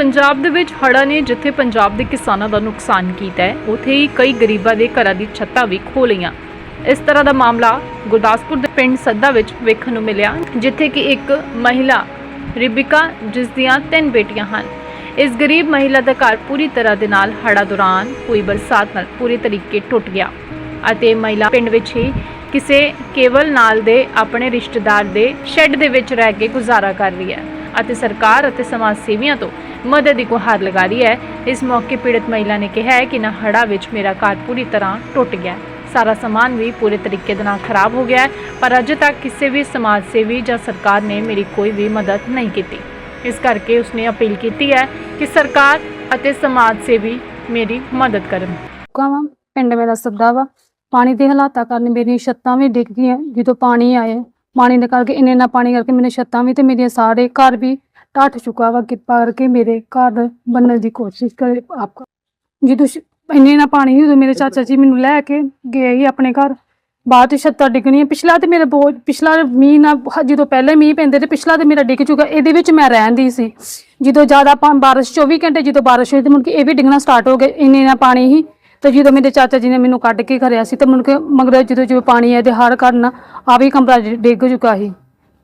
ਪੰਜਾਬ ਦੇ ਵਿੱਚ ਹੜ੍ਹਾਂ ਨੇ ਜਿੱਥੇ ਪੰਜਾਬ ਦੇ ਕਿਸਾਨਾਂ ਦਾ ਨੁਕਸਾਨ ਕੀਤਾ ਹੈ, ਉੱਥੇ ਹੀ ਕਈ ਗਰੀਬਾਂ ਦੇ ਘਰਾਂ ਦੀ ਛੱਤਾਂ ਵੀ ਖੋਹ ਲਈਆਂ। ਇਸ ਤਰ੍ਹਾਂ ਦਾ ਮਾਮਲਾ ਗੁਰਦਾਸਪੁਰ ਦੇ ਪਿੰਡ ਸੱਦਾ ਵਿੱਚ ਵੇਖਣ ਨੂੰ ਮਿਲਿਆ, ਜਿੱਥੇ ਕਿ ਇੱਕ ਮਹਿਲਾ, ਰਿਬਿਕਾ, ਜਿਸ ਦੀਆਂ ਤਿੰਨ ਬੇਟੀਆਂ ਹਨ। ਇਸ ਗਰੀਬ ਮਹਿਲਾ ਦਾ ਘਰ ਪੂਰੀ ਤਰ੍ਹਾਂ ਦੇ ਨਾਲ ਹੜ੍ਹਾਂ ਦੌਰਾਨ ਹੋਈ ਬਰਸਾਤ ਨਾਲ ਪੂਰੀ ਤਰੀਕੇ ਟੁੱਟ ਗਿਆ ਅਤੇ ਮਹਿਲਾ ਪਿੰਡ ਵਿੱਚ ਹੀ ਕਿਸੇ ਕੇਵਲ ਨਾਲ ਦੇ ਆਪਣੇ ਰਿਸ਼ਤੇਦਾਰ ਦੇ ਸ਼ੈੱਡ ਦੇ ਵਿੱਚ ਰਹਿ ਕੇ ਗੁਜ਼ਾਰਾ ਕਰ ਰਹੀ ਹੈ। ਅਤੇ ਸਰਕਾਰ ਅਤੇ ਸਮਾਜ ਸੇਵੀਆਂ ਤੋਂ ਮਦਦ ਦੀ ਗੁਹਾਰ ਲਗਾ ਰਹੀ ਹੈ। ਇਸ ਮੌਕੇ ਪੀੜਤ ਮਹਿਲਾ ਨੇ ਕਿਹਾ ਹੈ ਕਿ ਨਾ ਹੜ੍ਹਾਂ ਵਿੱਚ ਮੇਰਾ ਘਰ ਪੂਰੀ ਤਰ੍ਹਾਂ ਟੁੱਟ ਗਿਆ ਸਾਰਾ ਸਮਾਨ ਵੀ ਪੂਰੇ ਤਰੀਕੇ ਦੇ ਨਾਲ ਖਰਾਬ ਹੋ ਗਿਆ ਹੈ, ਪਰ ਅਜੇ ਤੱਕ ਕਿਸੇ ਵੀ ਸਮਾਜ ਸੇਵੀ ਜਾਂ ਸਰਕਾਰ ਨੇ ਮੇਰੀ ਕੋਈ ਵੀ ਮਦਦ ਨਹੀਂ ਕੀਤੀ। ਇਸ ਕਰਕੇ ਉਸਨੇ ਅਪੀਲ ਕੀਤੀ ਹੈ ਕਿ ਸਰਕਾਰ ਅਤੇ ਸਮਾਜ ਸੇਵੀ ਮੇਰੀ ਮਦਦ ਕਰਨ। ਚੁੱਕਾ ਪਿੰਡ ਮੇਰਾ ਸੱਦਾ ਵਾ, ਪਾਣੀ ਦੇ ਹਾਲਾਤਾਂ ਕਾਰਨ ਮੇਰੀਆਂ ਛੱਤਾਂ ਵੀ ਡਿੱਗ ਗਈਆਂ, ਜਦੋਂ ਪਾਣੀ ਆਇਆ ਪਾਣੀ ਦੇ ਕਰਕੇ ਇੰਨੇ ਨਾ ਪਾਣੀ ਕਰਕੇ ਮੇਰੇ ਛੱਤਾਂ ਵੀ ਤੇ ਮੇਰੀਆਂ ਸਾਰੇ ਘਰ ਵੀ ਢੱਠ ਚੁੱਕਾ ਵਾ ਕਿਰਪਾ ਕਰਕੇ ਮੇਰੇ ਘਰ ਬੰਨਣ ਦੀ ਕੋਸ਼ਿਸ਼ ਕਰੇ ਆਪ। ਜਦੋਂ ਇੰਨੇ ਨਾ ਪਾਣੀ ਸੀ, ਉਦੋਂ ਮੇਰੇ ਚਾਚਾ ਜੀ ਮੈਨੂੰ ਲੈ ਕੇ ਗਏ ਸੀ ਆਪਣੇ ਘਰ। ਬਾਅਦ ਚ ਛੱਤਾਂ ਡਿੱਗਣੀਆਂ ਪਿਛਲਾ ਤੇ ਮੇਰਾ ਬਹੁਤ ਪਿਛਲਾ ਮੀਂਹ ਨਾ ਹ- ਜਦੋਂ ਪਹਿਲੇ ਮੀਂਹ ਪੈਂਦੇ ਤੇ ਪਿਛਲਾ ਤੇ ਮੇਰਾ ਡਿੱਗ ਚੁੱਕਾ ਇਹਦੇ ਵਿੱਚ ਮੈਂ ਰਹਿੰਦੀ ਸੀ। ਜਦੋਂ ਜ਼ਿਆਦਾ ਪਾ- ਬਾਰਿਸ਼ 24 ਘੰਟੇ ਜਦੋਂ ਬਾਰਿਸ਼ ਹੋਈ ਤੇ ਮੁੜ ਕੇ ਇਹ ਵੀ ਡਿੱਗਣਾ ਸਟਾਰਟ ਹੋ ਗਿਆ ਇੰਨੇ ਨਾ ਪਾਣੀ ਸੀ। ਤੇ ਜਦੋਂ ਮੇਰੇ ਚਾਚਾ ਜੀ ਨੇ ਮੈਨੂੰ ਕੱਢ ਕੇ ਖਰਿਆ ਸੀ ਤੇ ਮੁੜ ਕੇ ਮਗਰ ਜਦੋਂ ਜਦੋਂ ਪਾਣੀ ਤੇ ਹਰ ਕਰਨ ਆ ਵੀ ਕਮਰਾ ਡਿੱਗ ਚੁੱਕਾ ਸੀ।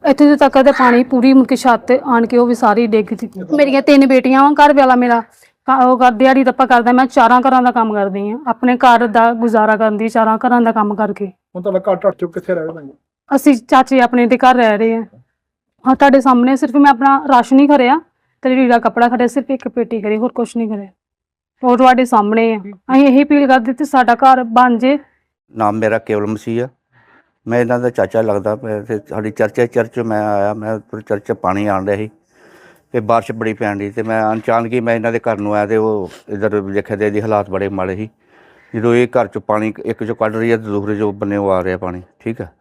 ਇੱਥੇ ਤੋਂ ਤੱਕ ਤੇ ਪਾਣੀ ਪੂਰੀ ਮੁੜ ਕੇ ਛੱਤ ਤੇ ਆਣ ਕੇ ਉਹ ਵੀ ਸਾਰੀ ਡਿੱਗ ਚੁੱਕੀ ਮੇਰੀਆਂ ਤਿੰਨ ਬੇਟੀਆਂ ਵਾਂ ਘਰ ਵਾਲਾ ਮੇਰਾ। ਉਹ ਕਰ ਦਿਹਾੜੀ ਦੱਪਾ ਕਰਦਾ ਮੈਂ ਚਾਰਾਂ ਘਰਾਂ ਦਾ ਕੰਮ ਕਰਦੀ ਆ। ਆਪਣੇ ਘਰ ਦਾ ਗੁਜ਼ਾਰਾ ਕਰਦੀ ਚਾਰਾਂ ਘਰਾਂ ਦਾ ਕੰਮ ਕਰਕੇ। ਹੁਣ ਤੁਹਾਡਾ ਘਰ ਟੱਟ ਚੁੱਕ ਕਿੱਥੇ ਰਹਿ ਰਹੇ ਅਸੀਂ ਚਾਚੇ ਆਪਣੇ ਦੇ ਘਰ ਰਹਿ ਰਹੇ ਹਾਂ ਹਾਂ ਤੁਹਾਡੇ ਸਾਹਮਣੇ ਸਿਰਫ ਮੈਂ ਆਪਣਾ ਰਾਸ਼ਨ ਹੀ ਖਰਿਆ ਤੇ ਲੀੜਾ ਕੱਪੜਾ ਖੜਿਆ ਸਿਰਫ ਇੱਕ ਪੇਟੀ ਕਰੀ ਹੋਰ ਕੁਝ ਨਹੀਂ ਕਰਿਆ ਉਹ ਤੁਹਾਡੇ ਸਾਹਮਣੇ ਆ। ਅਸੀਂ ਇਹੀ ਅਪੀਲ ਕਰਦੇ ਤੇ ਸਾਡਾ ਘਰ ਬਣ ਜੇ। ਨਾਮ ਮੇਰਾ ਕੇਵਲ ਮਸੀਹ ਆ। ਮੈਂ ਇਹਨਾਂ ਦਾ ਚਾਚਾ ਲੱਗਦਾ ਪਿਆ ਤੇ ਸਾਡੀ ਚਰਚ ਚਰਚ ਮੈਂ ਆਇਆ ਮੈਂ ਚਰਚ ਪਾਣੀ ਆਣ ਰਿਹਾ ਸੀ ਤੇ ਬਾਰਿਸ਼ ਬੜੀ ਪੈਣ ਦੀ ਤੇ ਮੈਂ ਅਚਾਨਕ ਹੀ ਮੈਂ ਇਹਨਾਂ ਦੇ ਘਰ ਨੂੰ ਆਇਆ ਤੇ ਉਹ ਇਧਰ ਦੇਖਿਆ ਤੇ ਇਹਦੀ ਹਾਲਾਤ ਬੜੇ ਮਾੜੇ ਸੀ। ਜਦੋਂ ਇਹ ਘਰ 'ਚ ਪਾਣੀ ਇੱਕ 'ਚੋਂ ਕੱਢ ਰਹੀ ਹੈ ਤੇ ਦੂਸਰੇ 'ਚੋਂ ਬੰਨੇ ਉਹ ਆ ਰਿਹਾ ਪਾਣੀ ਠੀਕ ਹੈ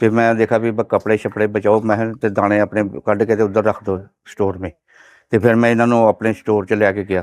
ਤੇ ਮੈਂ ਦੇਖਿਆ ਵੀ ਕੱਪੜੇ ਛਪੜੇ ਬਚਾਓ ਮੈਂ ਤੇ ਦਾਣੇ ਆਪਣੇ ਕੱਢ ਕੇ ਤੇ ਉਧਰ ਰੱਖ ਦਿਓ ਸਟੋਰ 'ਮੇ। ਤੇ ਫਿਰ ਮੈਂ ਇਹਨਾਂ ਨੂੰ ਆਪਣੇ ਸਟੋਰ 'ਚ ਲੈ ਕੇ ਗਿਆ।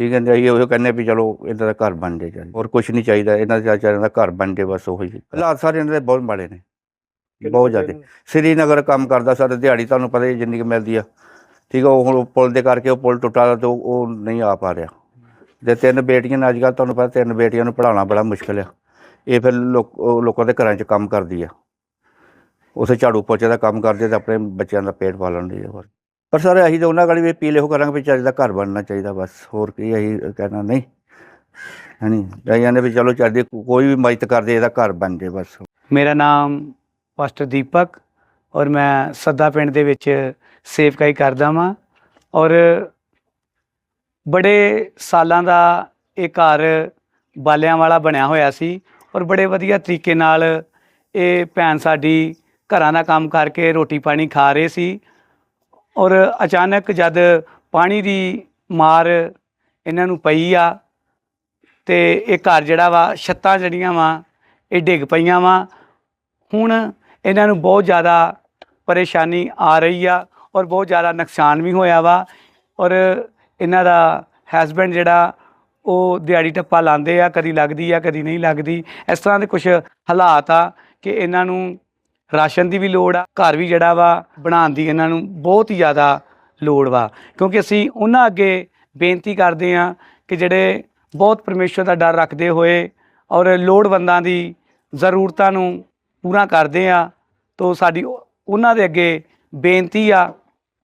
ਠੀਕ ਹੈ ਜੀ ਉਹ ਕਹਿੰਦੇ ਵੀ ਚਲੋ ਇਹਨਾਂ ਦਾ ਘਰ ਬਣ ਜੇ ਚਾਹੀਦਾ ਹੋਰ ਕੁਝ ਨਹੀਂ ਚਾਹੀਦਾ ਇਹਨਾਂ ਦਾ ਚਾਹੀਦਾ ਦਾ ਘਰ ਬਣ ਜੇ ਬਸ ਉਹੀ। ਹਾਲਾਤ ਸਾਰੇ ਇਹਨਾਂ ਦੇ ਬਹੁਤ ਮਾੜੇ ਨੇ ਬਹੁਤ ਜ਼ਿਆਦਾ। ਸ੍ਰੀਨਗਰ ਕੰਮ ਕਰਦਾ ਸਰ ਦਿਹਾੜੀ ਤੁਹਾਨੂੰ ਪਤਾ ਹੀ ਜਿੰਨੀ ਕੁ ਮਿਲਦੀ ਆ। ਠੀਕ ਆ ਉਹ ਹੁਣ ਪੁਲ ਦੇ ਕਰਕੇ ਉਹ ਪੁਲ ਟੁੱਟਾ ਤੇ ਉਹ ਨਹੀਂ ਆ ਪਾ ਰਿਹਾ। ਜੇ ਤਿੰਨ ਬੇਟੀਆਂ ਨੇ ਅੱਜ ਕੱਲ੍ਹ ਤੁਹਾਨੂੰ ਪਤਾ ਤਿੰਨ ਬੇਟੀਆਂ ਨੂੰ ਪੜਾਉਣਾ ਬੜਾ ਮੁਸ਼ਕਲ ਆ। ਇਹ ਫਿਰ ਲੋਕ ਦੇ ਘਰਾਂ 'ਚ ਕੰਮ ਕਰਦੀ ਆ। ਉਥੇ ਝਾੜੂ ਪੋਚੇ ਦਾ ਕੰਮ ਕਰਦੇ ਤੇ ਆਪਣੇ ਬੱਚਿਆਂ ਦਾ ਪੇਟ ਪਾਲਣ ਦੀ ਆ ਪਰ ਸਰ ਅਸੀਂ ਤਾਂ ਉਹਨਾਂ ਗਾੜੀ ਵੀ ਪੀਲੇ ਹੋ ਕਰਾਂਗੇ ਵੀ ਚੱਜ ਦਾ ਘਰ ਬਣਨਾ ਚਾਹੀਦਾ ਬਸ, ਹੋਰ ਕੀ ਅਸੀਂ ਕਹਿਣਾ ਨਹੀਂ। ਹਣੀ ਜਾਈਆਂ ਨੇ ਵੀ ਚਲੋ ਚੱਜਦੀ ਕੋਈ ਵੀ ਮਦਦ ਕਰਦੇ ਇਹਦਾ ਘਰ ਬਣ ਜੇ ਬਸ। ਮੇਰਾ ਨਾਮ ਪਾਸਟਰ ਦੀਪਕ ਔਰ ਮੈਂ ਸੱਦਾ ਪਿੰਡ ਦੇ ਵਿੱਚ ਸੇਵਕਾਈ ਕਰਦਾ ਵਾਂ ਔਰ ਬੜੇ ਸਾਲਾਂ ਦਾ ਇਹ ਘਰ ਬਾਲਿਆਂ ਵਾਲਾ ਬਣਿਆ ਹੋਇਆ ਸੀ ਔਰ ਬੜੇ ਵਧੀਆ ਤਰੀਕੇ ਨਾਲ ਇਹ ਭੈਣ ਸਾਡੀ ਘਰਾਂ ਦਾ ਕੰਮ ਕਰਕੇ ਰੋਟੀ ਪਾਣੀ ਖਾ ਰਹੇ ਸੀ ਔਰ ਅਚਾਨਕ ਜਦ ਪਾਣੀ ਦੀ ਮਾਰ ਇਹਨਾਂ ਨੂੰ ਪਈ ਆ ਤੇ ਇਹ ਘਰ ਜਿਹੜਾ ਵਾ, ਛੱਤਾਂ ਜਿਹੜੀਆਂ ਵਾ, ਇਹ ਡਿੱਗ ਪਈਆਂ ਵਾ। ਹੁਣ ਇਹਨਾਂ ਨੂੰ ਬਹੁਤ ਜ਼ਿਆਦਾ ਪਰੇਸ਼ਾਨੀ ਆ ਰਹੀ ਆ ਔਰ ਬਹੁਤ ਜ਼ਿਆਦਾ ਨੁਕਸਾਨ ਵੀ ਹੋਇਆ ਵਾ। ਔਰ ਇਹਨਾਂ ਦਾ ਹਸਬੈਂਡ ਜਿਹੜਾ, ਉਹ ਦਿਹਾੜੀ ਟੱਪਾ ਲਾਉਂਦੇ ਆ, ਕਦੀ ਲੱਗਦੀ ਆ, ਕਦੀ ਨਹੀਂ ਲੱਗਦੀ। ਇਸ ਤਰ੍ਹਾਂ ਦੇ ਕੁਝ ਹਾਲਾਤ ਆ ਕਿ ਇਹਨਾਂ ਨੂੰ ਰਾਸ਼ਨ ਦੀ ਵੀ ਲੋੜ ਆ, ਘਰ ਵੀ ਜਿਹੜਾ ਵਾ, ਬਣਾਉਣ ਦੀ ਇਹਨਾਂ ਨੂੰ ਬਹੁਤ ਹੀ ਜ਼ਿਆਦਾ ਲੋੜ ਵਾ। ਕਿਉਂਕਿ ਅਸੀਂ ਉਹਨਾਂ ਅੱਗੇ ਬੇਨਤੀ ਕਰਦੇ ਆ ਕਿ ਜਿਹੜੇ ਬਹੁਤ ਪਰਮੇਸ਼ਵਰ ਦਾ ਡਰ ਰੱਖਦੇ ਹੋਏ ਔਰ ਲੋੜਵੰਦਾਂ ਦੀ ਜ਼ਰੂਰਤਾਂ ਨੂੰ ਪੂਰਾ ਕਰਦੇ ਆ ਤੋਂ ਸਾਡੀ ਉਹਨਾਂ ਦੇ ਅੱਗੇ ਬੇਨਤੀ ਆ,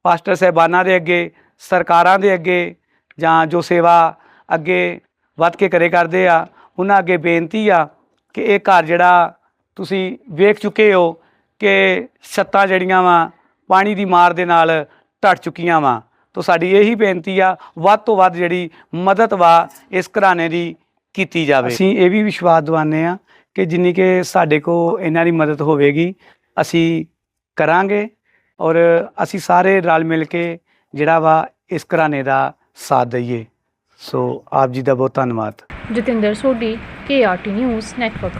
ਪਾਸਟਰ ਸਾਹਿਬਾਨਾਂ ਦੇ ਅੱਗੇ, ਸਰਕਾਰਾਂ ਦੇ ਅੱਗੇ ਜਾਂ ਜੋ ਸੇਵਾ ਅੱਗੇ ਵੱਧ ਕੇ ਕਰੇ ਕਰਦੇ ਆ, ਉਹਨਾਂ ਅੱਗੇ ਬੇਨਤੀ ਆ ਕਿ ਇਹ ਘਰ ਜਿਹੜਾ ਤੁਸੀਂ ਵੇਖ ਚੁੱਕੇ ਹੋ ਕਿ ਛੱਤਾਂ ਜਿਹੜੀਆਂ ਵਾ ਪਾਣੀ ਦੀ ਮਾਰ ਦੇ ਨਾਲ ਢੱਟ ਚੁੱਕੀਆਂ ਵਾ। ਤੋਂ ਸਾਡੀ ਇਹੀ ਬੇਨਤੀ ਆ ਵੱਧ ਤੋਂ ਵੱਧ ਜਿਹੜੀ ਮਦਦ ਵਾ ਇਸ ਘਰਾਣੇ ਦੀ ਕੀਤੀ ਜਾਵੇ। ਅਸੀਂ ਇਹ ਵੀ ਵਿਸ਼ਵਾਸ ਦਿਵਾਉਂਦੇ ਆ ਕਿ ਜਿੰਨੀ ਕਿ ਸਾਡੇ ਕੋ ਇਹਨਾਂ ਦੀ ਮਦਦ ਹੋਵੇਗੀ ਅਸੀਂ ਕਰਾਂਗੇ ਔਰ ਅਸੀਂ ਸਾਰੇ ਰਲ ਮਿਲ ਕੇ ਜਿਹੜਾ ਵਾ ਇਸ ਘਰਾਣੇ ਦਾ ਸਾਥ ਦਈਏ। ਸੋ ਆਪ ਜੀ ਦਾ ਬਹੁਤ ਧੰਨਵਾਦ। Jatinder Sodhi KRT news network